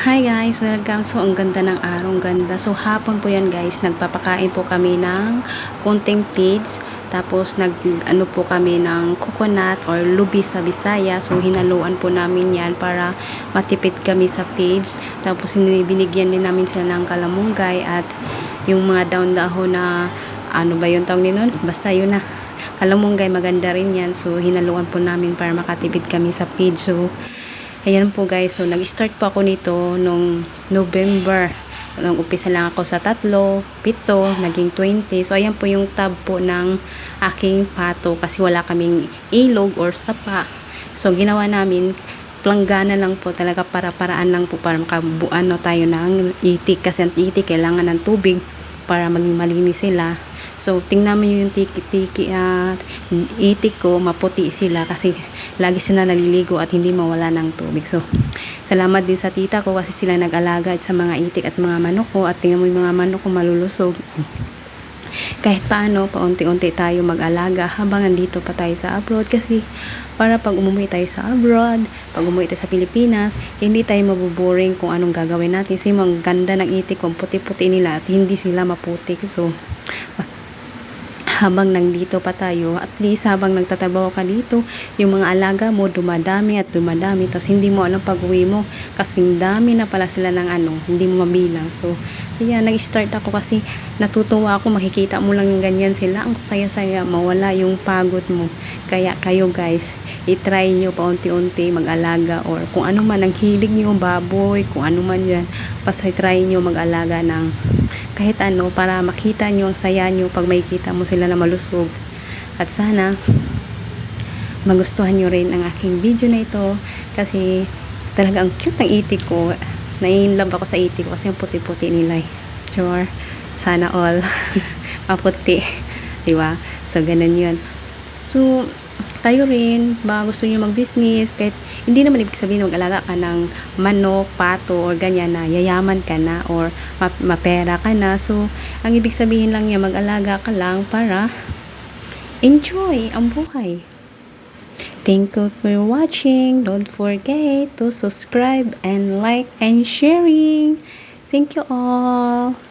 Hi guys, welcome. So, ang ganda ng araw, ganda. So, hapon po yan guys, nagpapakain po kami ng konting pigs. Tapos, nag, ano po kami ng coconut or lubi sa Bisaya. So, hinaluan po namin yan para matipid kami sa pigs. Tapos, binigyan din namin sila ng kalamunggay at yung mga daon-dahon na, ano ba yung tawag nun? Basta yun na. Kalamunggay, maganda rin yan. So, hinaluan po namin para makatipid kami sa pigs. So, Ayan po guys, so nag-start po ako nito nung November. Nung umpisa lang ako sa tatlo, pito, naging 20. So ayan po yung tab po ng aking pato kasi wala kaming ilog or sapa. So ginawa namin, planggana lang po talaga para paraan lang po para makabuan no, tayo ng itik kasi ang itik kailangan ng tubig para maging malinis sila. So, tingnan mo yung tiki-tiki at itik ko, maputi sila kasi lagi sila naliligo at hindi mawala ng tubig. So, salamat din sa tita ko kasi sila nag-alaga sa mga itik at mga manok ko at tingnan mo yung mga manok ko malulusog. Kahit paano, paunti-unti tayo mag-alaga habang nandito pa tayo sa abroad kasi para pag umuwi tayo sa abroad, pag umuwi tayo sa Pilipinas, hindi tayo mabuboring kung anong gagawin natin. Kasi ang ganda ng itik kung puti-puti nila at hindi sila maputik. So, habang nandito pa tayo, at least habang nagtatrabaho ka dito, yung mga alaga mo dumadami at dumadami, tapos hindi mo alam pag uwi mo, kasi dami na pala sila ng ano, hindi mo mabilang. So, kaya nag-start ako kasi natutuwa ako, makikita mo lang yung ganyan sila, ang saya-saya, mawala yung pagod mo. Kaya kayo guys, itry nyo paunti-unti mag-alaga or kung ano man ang hilig nyo, baboy, kung ano man yan, basta try nyo mag-alaga ng kahit ano para makita nyo ang saya nyo pag makikita mo sila na malusog. At sana magustuhan nyo rin ang aking video na ito kasi talaga ang cute ng itik ko. Nai-love ako sa itik ko kasi ang puti-puti nila eh. sure? Sana all. Maputi. Diba so ganun yun. So kayo rin, ba gusto nyo mag-business, kahit hindi naman ibig sabihin mag-alaga ka ng manok, pato, or ganyan na yayaman ka na, or mapera ka na. So, ang ibig sabihin lang niya, mag-alaga ka lang para enjoy ang buhay. Thank you for watching. Don't forget to subscribe and like and sharing. Thank you all.